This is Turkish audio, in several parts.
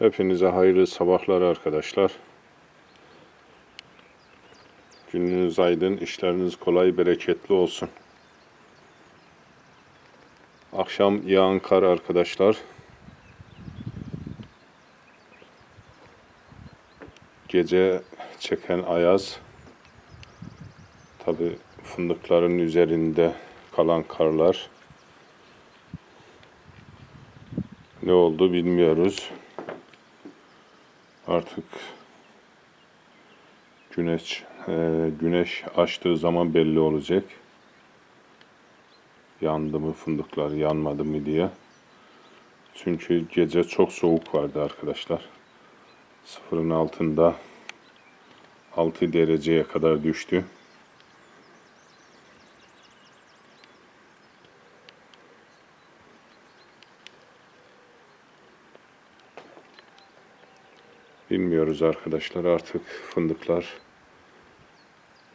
Hepinize hayırlı sabahlar arkadaşlar. Gününüz aydın, işleriniz kolay, bereketli olsun. Akşam yağan kar arkadaşlar. Gece çeken ayaz. Tabi fındıkların üzerinde kalan karlar. Ne oldu bilmiyoruz. Artık güneş e, güneş açtığı zaman belli olacak. Yandı mı fındıklar, yanmadı mı diye. Çünkü gece çok soğuk vardı arkadaşlar. Sıfırın altında 6 dereceye kadar düştü. Bilmiyoruz arkadaşlar artık fındıklar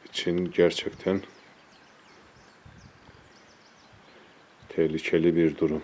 için gerçekten tehlikeli bir durum.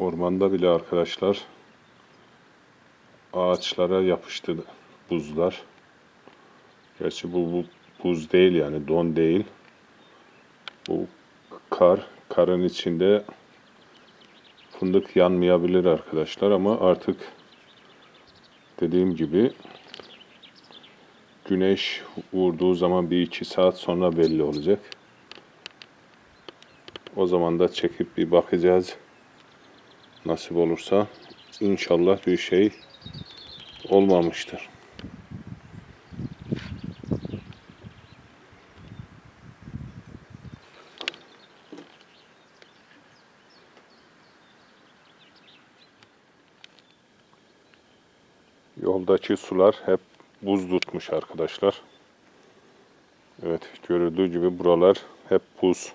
Ormanda bile arkadaşlar ağaçlara yapıştı buzlar. Gerçi bu, bu buz değil yani don değil. Bu kar, karın içinde fındık yanmayabilir arkadaşlar ama artık dediğim gibi güneş vurduğu zaman bir iki saat sonra belli olacak. O zaman da çekip bir bakacağız nasip olursa inşallah bir şey olmamıştır. Yoldaki sular hep buz tutmuş arkadaşlar. Evet görüldüğü gibi buralar hep buz.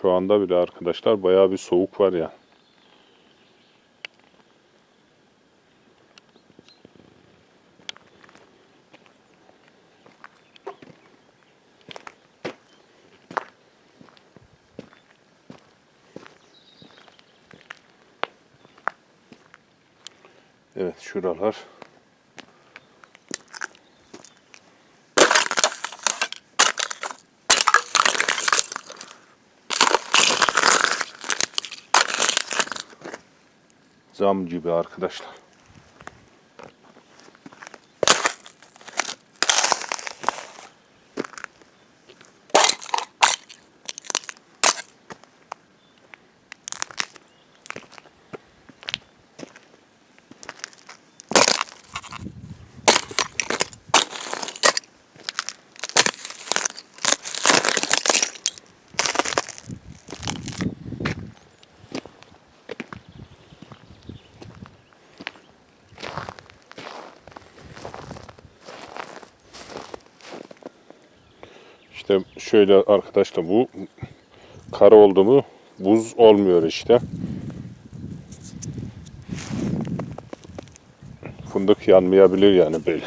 Şu anda bile arkadaşlar bayağı bir soğuk var ya. Evet şuralar zam gibi arkadaşlar. İşte şöyle arkadaşlar bu kara oldu mu buz olmuyor işte. Fındık yanmayabilir yani böyle.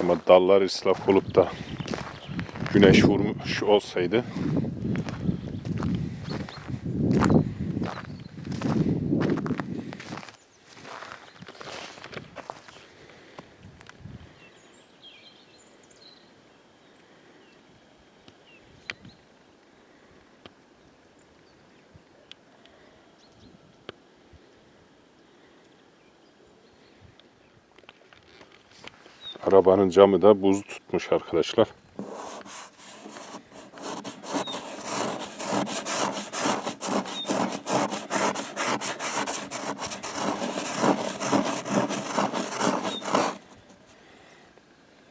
Ama dallar ıslak olup da güneş vurmuş olsaydı Arabanın camı da buz tutmuş arkadaşlar.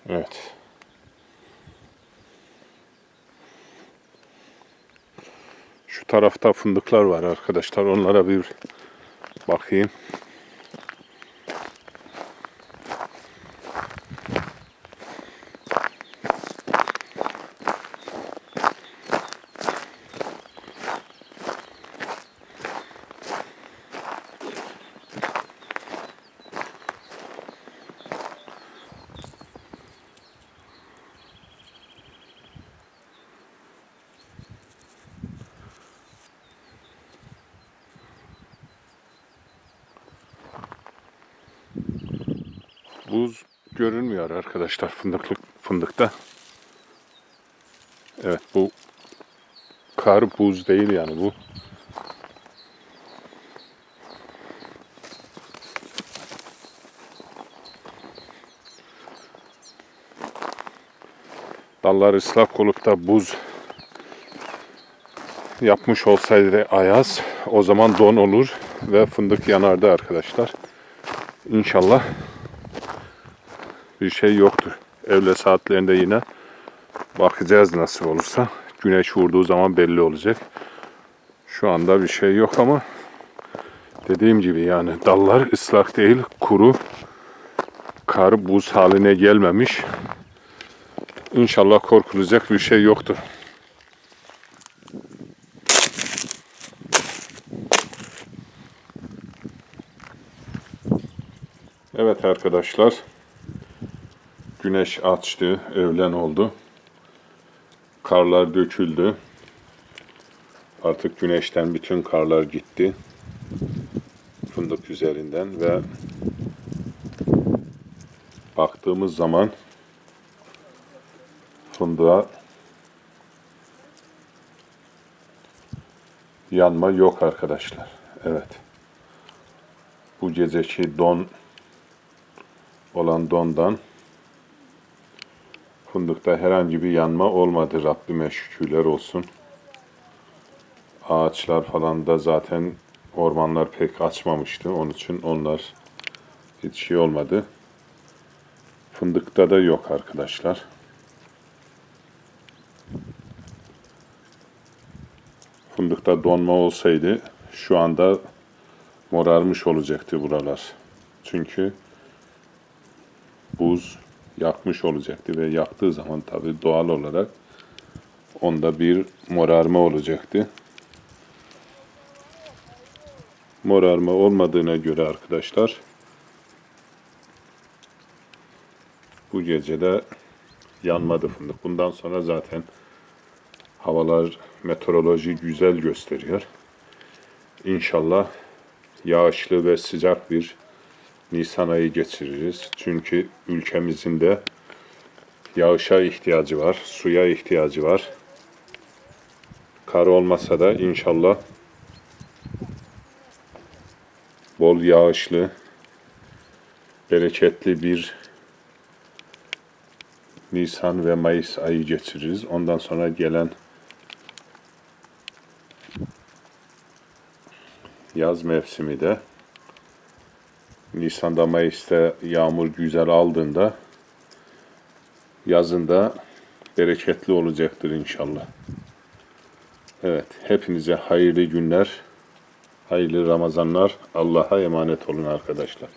Evet. Şu tarafta fındıklar var arkadaşlar. Onlara bir bakayım. Buz görünmüyor arkadaşlar fındıklık fındıkta. Evet bu kar buz değil yani bu. Dallar ıslak olup da buz yapmış olsaydı ayaz o zaman don olur ve fındık yanardı arkadaşlar. İnşallah bir şey yoktur. Evle saatlerinde yine bakacağız nasıl olursa. Güneş vurduğu zaman belli olacak. Şu anda bir şey yok ama dediğim gibi yani dallar ıslak değil, kuru. Kar buz haline gelmemiş. İnşallah korkulacak bir şey yoktur. Evet arkadaşlar. Güneş açtı, öğlen oldu. Karlar döküldü. Artık güneşten bütün karlar gitti. Fındık üzerinden ve baktığımız zaman fındığa yanma yok arkadaşlar. Evet. Bu geceki don olan dondan Fındıkta herhangi bir yanma olmadı. Rabbime şükürler olsun. Ağaçlar falan da zaten ormanlar pek açmamıştı. Onun için onlar hiç şey olmadı. Fındıkta da yok arkadaşlar. Fındıkta donma olsaydı şu anda morarmış olacaktı buralar. Çünkü buz yakmış olacaktı ve yaktığı zaman tabii doğal olarak onda bir morarma olacaktı. Morarma olmadığına göre arkadaşlar bu gece de yanmadı fındık. Bundan sonra zaten havalar meteoroloji güzel gösteriyor. İnşallah yağışlı ve sıcak bir Nisan ayı geçiririz. Çünkü ülkemizin de yağışa ihtiyacı var, suya ihtiyacı var. Kar olmasa da inşallah bol yağışlı, bereketli bir Nisan ve Mayıs ayı geçiririz. Ondan sonra gelen yaz mevsimi de Nisan'da Mayıs'ta yağmur güzel aldığında yazında bereketli olacaktır inşallah. Evet, hepinize hayırlı günler, hayırlı Ramazanlar. Allah'a emanet olun arkadaşlar.